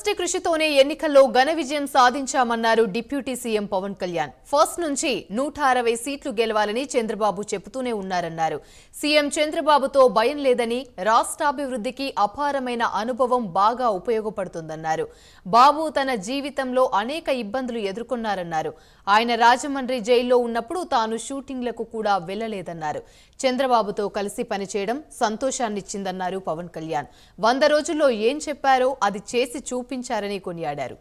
Party కృషితోనే ఎన్నికల్లో ఘన విజయం సాధించామన్నారు deputy CM Pawan Kalyan. First నుంచి నూట అరవై సీట్లు గెలవాలని చంద్రబాబు చెబుతూనే ఉన్నారన్నారు. సీఎం చంద్రబాబుతో భయం లేదని రాష్ట్రాభివృద్ధికి అపారమైన అనుభవం బాగా ఉపయోగపడుతుందన్నారు. బాబు తన జీవితంలో అనేక ఇబ్బందులు ఎదుర్కొన్నారన్నారు. ఆయన రాజమండ్రి జైల్లో ఉన్నప్పుడు తాను షూటింగ్లకు కూడా వెళ్ళలేదన్నారు చంద్రబాబుతో కలిసి పనిచేయడం సంతోషాన్నిచ్చిందన్నారు పవన్ కళ్యాణ్. వంద రోజుల్లో ఏం చెప్పారో అది చేసి చూపించారని కొనియాడారు.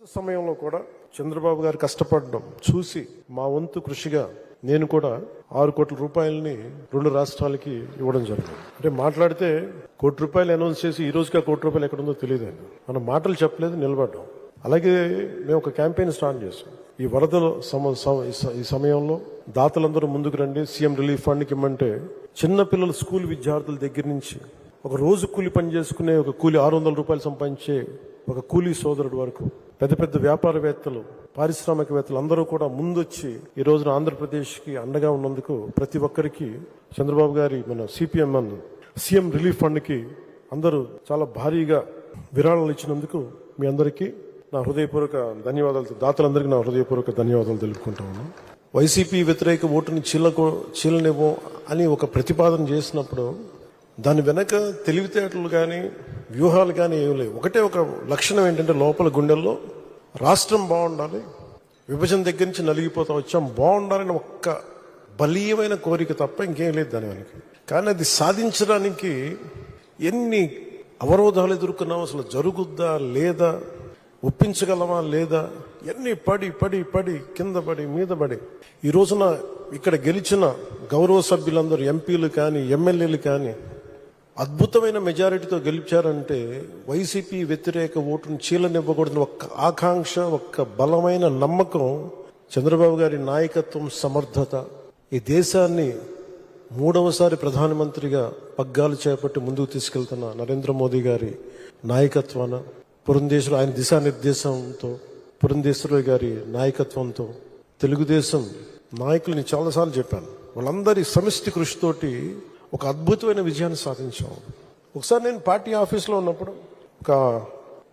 సమయంలో కూడా చంద్రబాబు గారు కష్టపడడం చూసి మా వంతు కృషిగా నేను కూడా ఆరు కోట్ల రూపాయలని రెండు రాష్ట్రాలకి ఇవ్వడం జరిగింది. అంటే మాట్లాడితే కోటి రూపాయలు అనౌన్స్ చేసి ఈ రోజుకి ఆ కోటి రూపాయలు ఎక్కడ ఉందో తెలియదు మనం మాటలు చెప్పలేదు నిలబడ్డాం. అలాగే మేము ఒక క్యాంపెయిన్ స్టార్ట్ చేసాం ఈ వరదల సమ ఈ సమయంలో దాతలందరూ ముందుకు రండి. సీఎం రిలీఫ్ ఫండ్కి ఇమ్మంటే చిన్నపిల్లల స్కూల్ విద్యార్థుల దగ్గర నుంచి ఒక రోజు కూలి పని చేసుకునే ఒక కూలి ఆరు వందల రూపాయలు సంపాదించే ఒక కూలీ సోదరుడు వరకు పెద్ద పెద్ద వ్యాపారవేత్తలు పారిశ్రామికవేత్తలు అందరూ కూడా ముందొచ్చి ఈ రోజున ఆంధ్రప్రదేశ్కి అండగా ఉన్నందుకు ప్రతి ఒక్కరికి చంద్రబాబు గారి మన సిపిఎంఎన్ సీఎం రిలీఫ్ ఫండ్కి అందరూ చాలా భారీగా విరాళాలు ఇచ్చినందుకు మీ అందరికీ నా హృదయపూర్వక ధన్యవాదాలు. దాతలందరికీ నా హృదయపూర్వక ధన్యవాదాలు తెలుపుకుంటా ఉన్నాను. వైసీపీ వ్యతిరేక ఓటుని చీలకు చీలనివ్వం అని ఒక ప్రతిపాదన చేసినప్పుడు దాని వెనక తెలివితేటలు కానీ వ్యూహాలు కానీ ఏమి లేవు. ఒకటే ఒక లక్షణం ఏంటంటే లోపల గుండెల్లో రాష్ట్రం బాగుండాలి విభజన దగ్గర నుంచి నలిగిపోతా వచ్చాం బాగుండాలని ఒక్క బలీయమైన కోరిక తప్ప ఇంకేం లేదు దాని వెనక. కానీ అది సాధించడానికి ఎన్ని అవరోధాలు ఎదుర్కొన్నాం అసలు జరుగుద్దా లేదా ఒప్పించగలమా లేదా ఎన్ని పడి పడి పడి కింద పడి మీద పడి. ఈ రోజున ఇక్కడ గెలిచిన గౌరవ సభ్యులందరూ ఎంపీలు కానీ ఎమ్మెల్యేలు కానీ అద్భుతమైన మెజారిటీతో గెలిచారంటే వైసీపీ వ్యతిరేక ఓటును చీలనివ్వకూడదని ఒక్క ఆకాంక్ష ఒక్క బలమైన నమ్మకం చంద్రబాబు గారి నాయకత్వం సమర్థత. ఈ దేశాన్ని మూడవసారి ప్రధానమంత్రిగా పగ్గాలు చేపట్టి ముందుకు తీసుకెళ్తున్న నరేంద్ర మోదీ గారి నాయకత్వాన పురంధేశ్వరు ఆయన దిశానిర్దేశంతో పురంధేశ్వరి గారి నాయకత్వంతో తెలుగుదేశం నాయకుల్ని చాలాసార్లు చెప్పాను. వాళ్ళందరి సమిష్టి కృషితోటి ఒక అద్భుతమైన విజయాన్ని సాధించాం. ఒకసారి నేను పార్టీ ఆఫీస్లో ఉన్నప్పుడు ఒక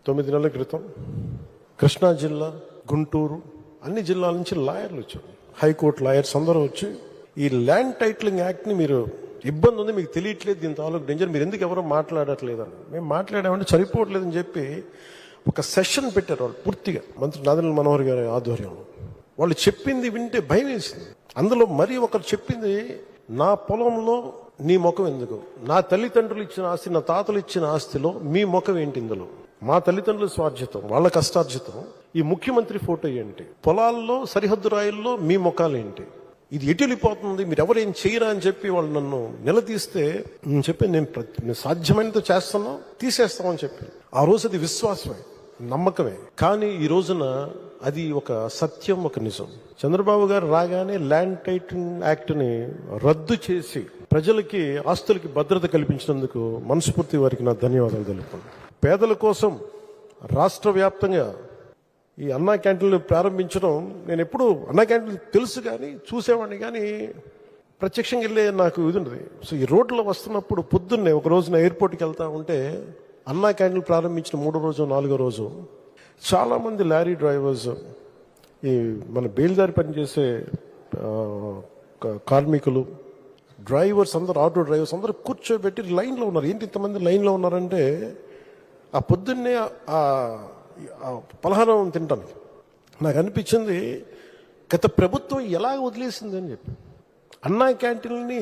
తొమ్మిది నెలల క్రితం కృష్ణా జిల్లా గుంటూరు అన్ని జిల్లాల నుంచి లాయర్లు వచ్చారు. హైకోర్టు లాయర్స్ అందరూ వచ్చి ఈ ల్యాండ్ టైటిలింగ్ యాక్ట్ని మీరు ఇబ్బంది ఉంది మీకు తెలియట్లేదు దీని తాలూకు డేంజర్ మీరు ఎందుకు ఎవరో మాట్లాడట్లేదని మేము మాట్లాడామంటే సరిపోవట్లేదని చెప్పి ఒక సెషన్ పెట్టారు వాళ్ళు పూర్తిగా. మంత్రి నాదెండ్ల మనోహర్ గారి ఆధ్వర్యంలో. వాళ్ళు చెప్పింది వింటే భయం వేసింది. అందులో మరి ఒకరు చెప్పింది నా పొలంలో నీ ముఖం ఎందుకు? నా తల్లిదండ్రులు ఇచ్చిన ఆస్తి నా తాతలు ఇచ్చిన ఆస్తిలో మీ ముఖం ఏంటి ఇందులో? మా తల్లిదండ్రుల స్వార్జితం వాళ్ళ కష్టార్జితం. ఈ ముఖ్యమంత్రి ఫోటో ఏంటి? పొలాల్లో సరిహద్దు రాయల్లో మీ ముఖాలు ఏంటి? ఇది ఎటు వెళ్ళిపోతుంది? మీరు ఎవరేం చేయరా? అని చెప్పి వాళ్ళు నన్ను నిలదీస్తే నేను చెప్పి నేను నేను సాధ్యమైనంత చేస్తాను తీసేస్తామని చెప్పి ఆ రోజు అది విశ్వాసమే. నమ్మకమే. కానీ ఈ రోజున అది ఒక సత్యం ఒక నిజం. చంద్రబాబు గారు రాగానే ల్యాండ్ టైటన్ యాక్ట్ని రద్దు చేసి ప్రజలకి ఆస్తులకి భద్రత కల్పించినందుకు మనస్ఫూర్తి వారికి నా ధన్యవాదాలు తెలుపుతున్నాను పేదల కోసం రాష్ట్ర వ్యాప్తంగా ఈ అన్నా క్యాంటీన్లు ప్రారంభించడం నేను ఎప్పుడు అన్నా క్యాంటీన్లు తెలుసు కానీ చూసేవాడిని కానీ ప్రత్యక్షంగా వెళ్ళే నాకు ఇది ఉండదు. సో ఈ రోడ్లో వస్తున్నప్పుడు పొద్దున్నే ఒక రోజున ఎయిర్పోర్ట్కి వెళ్తా ఉంటే అన్నా క్యాంటీన్లు ప్రారంభించిన మూడో రోజు నాలుగో రోజు చాలామంది లారీ డ్రైవర్స్ ఈ మన బేల్దారి పనిచేసే కార్మికులు డ్రైవర్స్ అందరు ఆటో డ్రైవర్స్ అందరూ కూర్చోబెట్టి లైన్లో ఉన్నారు. ఏంటి ఇంతమంది లైన్లో ఉన్నారంటే ఆ పొద్దున్నే ఆ ఆ పలహారం తింటాను నాకు అనిపించింది గత ప్రభుత్వం ఎలా వదిలేసింది అని చెప్పి. అన్నా క్యాంటీన్ని